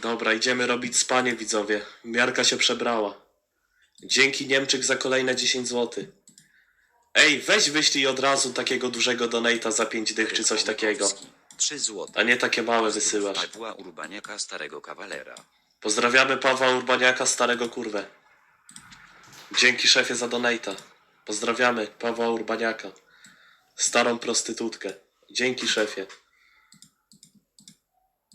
Dobra, idziemy robić spanie, widzowie. Miarka się przebrała. Dzięki Niemczyk za kolejne 10 zł. Ej, weź wyślij od razu takiego dużego donata za 5 dych czy coś takiego. 3 złote. A nie takie małe wysyłasz. Pawła Urbaniaka starego kawalera. Pozdrawiamy Pawła Urbaniaka, starego kurwę. Dzięki szefie za donata. Pozdrawiamy Pawła Urbaniaka. Starą prostytutkę. Dzięki szefie.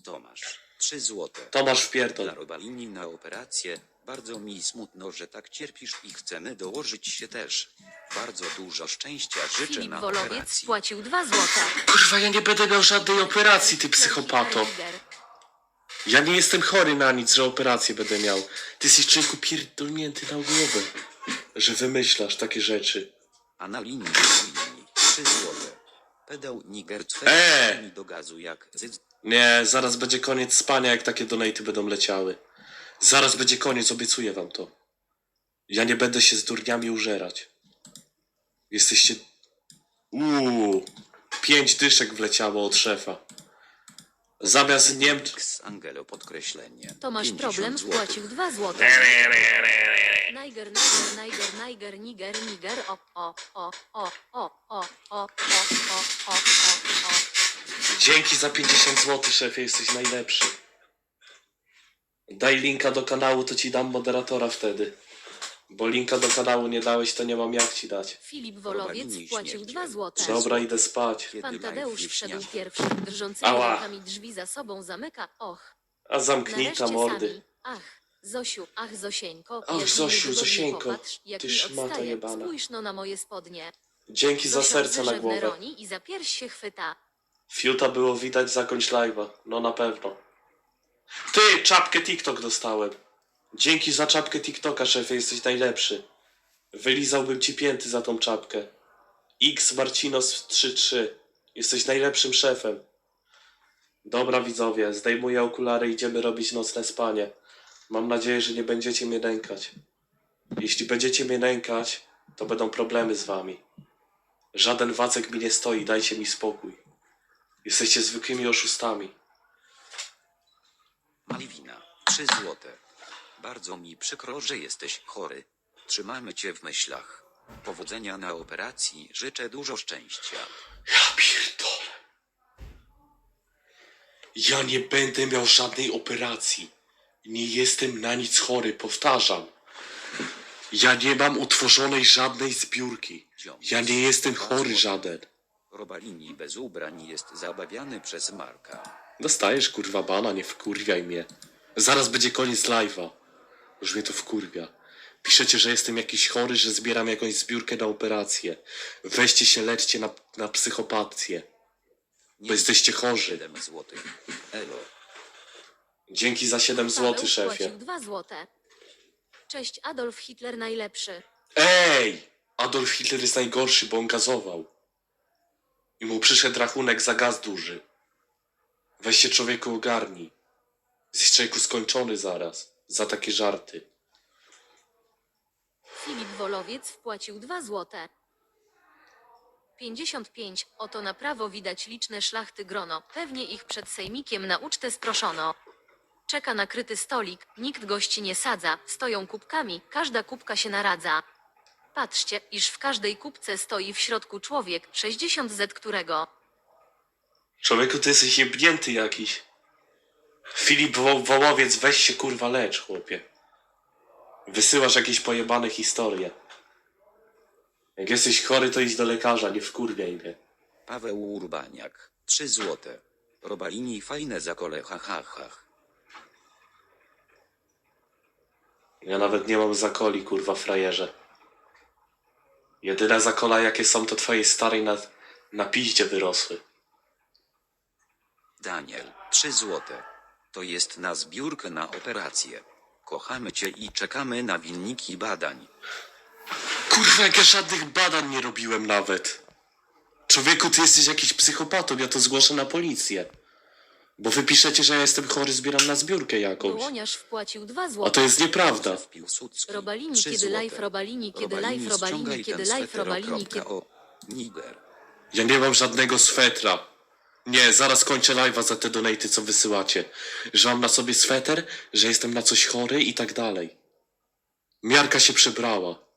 Tomasz. 3 złote. Tomasz wpierdol. Dla Robalini na operację. Bardzo mi smutno, że tak cierpisz i chcemy dołożyć się też. Bardzo dużo szczęścia życzę Filip na Wolowiec operacji. wpłacił 2 złota. Kurwa, ja nie będę miał żadnej operacji, ty psychopato. Ja nie jestem chory na nic, że operację będę miał. Ty jesteś człowieku pierdolnięty na głowę, że wymyślasz takie rzeczy. A na linii linii 3 złote. Pedał Niger Eee! mi do gazu jak zydz. Nie, zaraz będzie koniec spania, jak takie donaty będą leciały. Zaraz będzie koniec, obiecuję wam to. Ja nie będę się z durniami użerać. Jesteście... Uuu, pięć dyszek wleciało od szefa. Zamiast Niemcz... X Angelo podkreślenie. Tomasz 50 Problem złotych. wpłacił 2 złote. Niger, Niger, Niger, Niger, Niger, Niger, o, o, o, o, o, o, o, o, o, o, o, o. Dzięki za 50 zł, szefie, jesteś najlepszy. Daj linka do kanału, to ci dam moderatora wtedy. Bo linka do kanału nie dałeś, to nie mam jak ci dać. Filip Wolowiec Robalini wpłacił śmierdziel. 2 złote. Dobra, idę spać. Pan Tadeusz wszedł pierwszy, drżącymi Ała. rękami drzwi za sobą zamyka. Och, A zamknij nareszcie ta mordy. Ach, Zosiu, ach Zosieńko. Ach, Zosiu, mi wygodnie Zosieńko, Popatrz, jak ty mi szmato odstaje. jebana. Spójrz no na moje spodnie. Dzięki za Zosia serce na głowę. Roni i za pierś się chwyta. Fiuta było widać, zakończ live'a. No na pewno. Ty, czapkę TikTok dostałem. Dzięki za czapkę TikToka, szefie, jesteś najlepszy. Wylizałbym ci pięty za tą czapkę. X Marcinos 33. Jesteś najlepszym szefem. Dobra widzowie, zdejmuję okulary i idziemy robić nocne spanie. Mam nadzieję, że nie będziecie mnie nękać. Jeśli będziecie mnie nękać, to będą problemy z wami. Żaden wacek mi nie stoi, dajcie mi spokój. Jesteście zwykłymi oszustami. Malwina. 3 złote. Bardzo mi przykro, że jesteś chory. Trzymamy cię w myślach. Powodzenia na operacji. Życzę dużo szczęścia. Ja pierdolę. Ja nie będę miał żadnej operacji. Nie jestem na nic chory, powtarzam. Ja nie mam utworzonej żadnej zbiórki. Ja nie jestem chory żaden. Robalini bez ubrań jest zabawiany przez Marka. Dostajesz kurwa bana, nie wkurwiaj mnie. Zaraz będzie koniec live'a. Już mnie to wkurwia. Piszecie, że jestem jakiś chory, że zbieram jakąś zbiórkę na operację. Weźcie się, leczcie na, na psychopatię. Bo jesteście chorzy. 7 złotych. Elo. Dzięki za 7 zł, Paweł szefie. 2 złote. Cześć Adolf Hitler najlepszy. Ej! Adolf Hitler jest najgorszy, bo on gazował. I mu przyszedł rachunek za gaz duży. Weź się człowieku ogarnij. Jesteś człowieku skończony zaraz. Za takie żarty. Filip Wolowiec wpłacił 2 złote. 55. Oto na prawo widać liczne szlachty grono. Pewnie ich przed sejmikiem na ucztę sproszono. Czeka nakryty stolik, nikt gości nie sadza, stoją kubkami, każda kubka się naradza. Patrzcie, iż w każdej kubce stoi w środku człowiek, 60 z którego. Człowieku, ty jesteś jebnięty jakiś. Filip Wo- Wołowiec, weź się kurwa lecz, chłopie. Wysyłasz jakieś pojebane historie. Jak jesteś chory, to idź do lekarza, nie wkurwiaj mnie. Paweł Urbaniak. 3 złote. Robalini fajne zakole ha ha ha. Ja nawet nie mam zakoli, kurwa, frajerze. Jedyne zakola, jakie są, to twojej starej na, na piździe wyrosły. Daniel. 3 złote. To jest na zbiórkę na operację. Kochamy cię i czekamy na wyniki badań. Kurwa, jak ja żadnych badań nie robiłem nawet. Człowieku, ty jesteś jakiś psychopatą, ja to zgłoszę na policję. Bo wy piszecie, że ja jestem chory, zbieram na zbiórkę jakąś. Dołoniarz wpłacił 2 A to jest nieprawda. Józef Piłsudski. Robalini, 3 kiedy złote. live, Robalini, kiedy live, Robalini, ściągaj kiedy ten live, Robalini, kiedy... O. Niger. Ja nie mam żadnego swetra. Nie, zaraz kończę live'a za te donaty, co wysyłacie. Że mam na sobie sweter, że jestem na coś chory i tak dalej. Miarka się przebrała.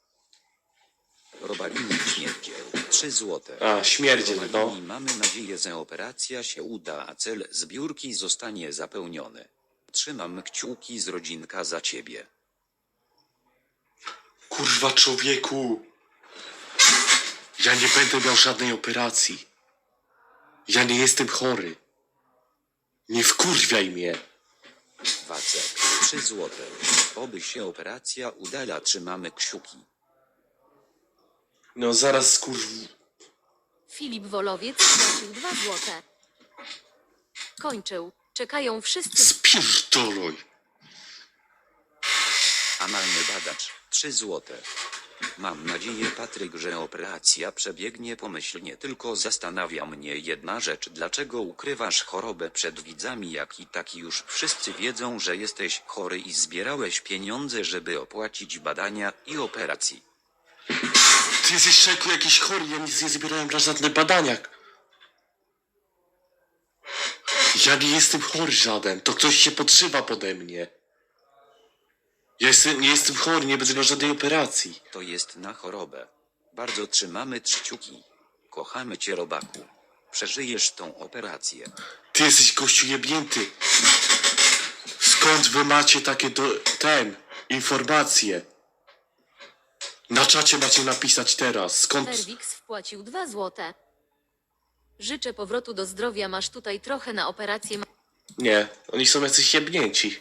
Robalini śmierdziel. 3 złote. A, śmierdziel, no. Robalini, mamy nadzieję, że operacja się uda, a cel zbiórki zostanie zapełniony. Trzymam kciuki z rodzinka za ciebie. Kurwa człowieku. Ja nie będę miał żadnej operacji. Ja nie jestem chory. Nie wkurwiaj mnie. Wacek. 3 złote. Oby się operacja udała, trzymamy kciuki. No zaraz kurw... Filip Wolowiec płacił 2 złote. Kończył. Czekają wszyscy. Spierdoluj. Analny badacz. 3 złote. Mam nadzieję, Patryk, że operacja przebiegnie pomyślnie, tylko zastanawia mnie jedna rzecz, dlaczego ukrywasz chorobę przed widzami, jak i tak już wszyscy wiedzą, że jesteś chory i zbierałeś pieniądze, żeby opłacić badania i operacji. Ty jesteś czeku jakiś chory, ja nic nie zbierałem na żadne badania. Ja nie jestem chory żaden, to ktoś się podszywa pode mnie. Ja jestem, nie jestem chory, nie będę miał żadnej operacji. To jest na chorobę. Bardzo trzymamy kciuki. Kochamy cię, robaku. Przeżyjesz tą operację. Ty jesteś gościu jebnięty. Skąd wy macie takie do, ten, informacje? Na czacie macie napisać teraz. Skąd... Erwix wpłacił 2 złote. Życzę powrotu do zdrowia. Masz tutaj trochę na operację. Nie, oni są jacyś jebnięci.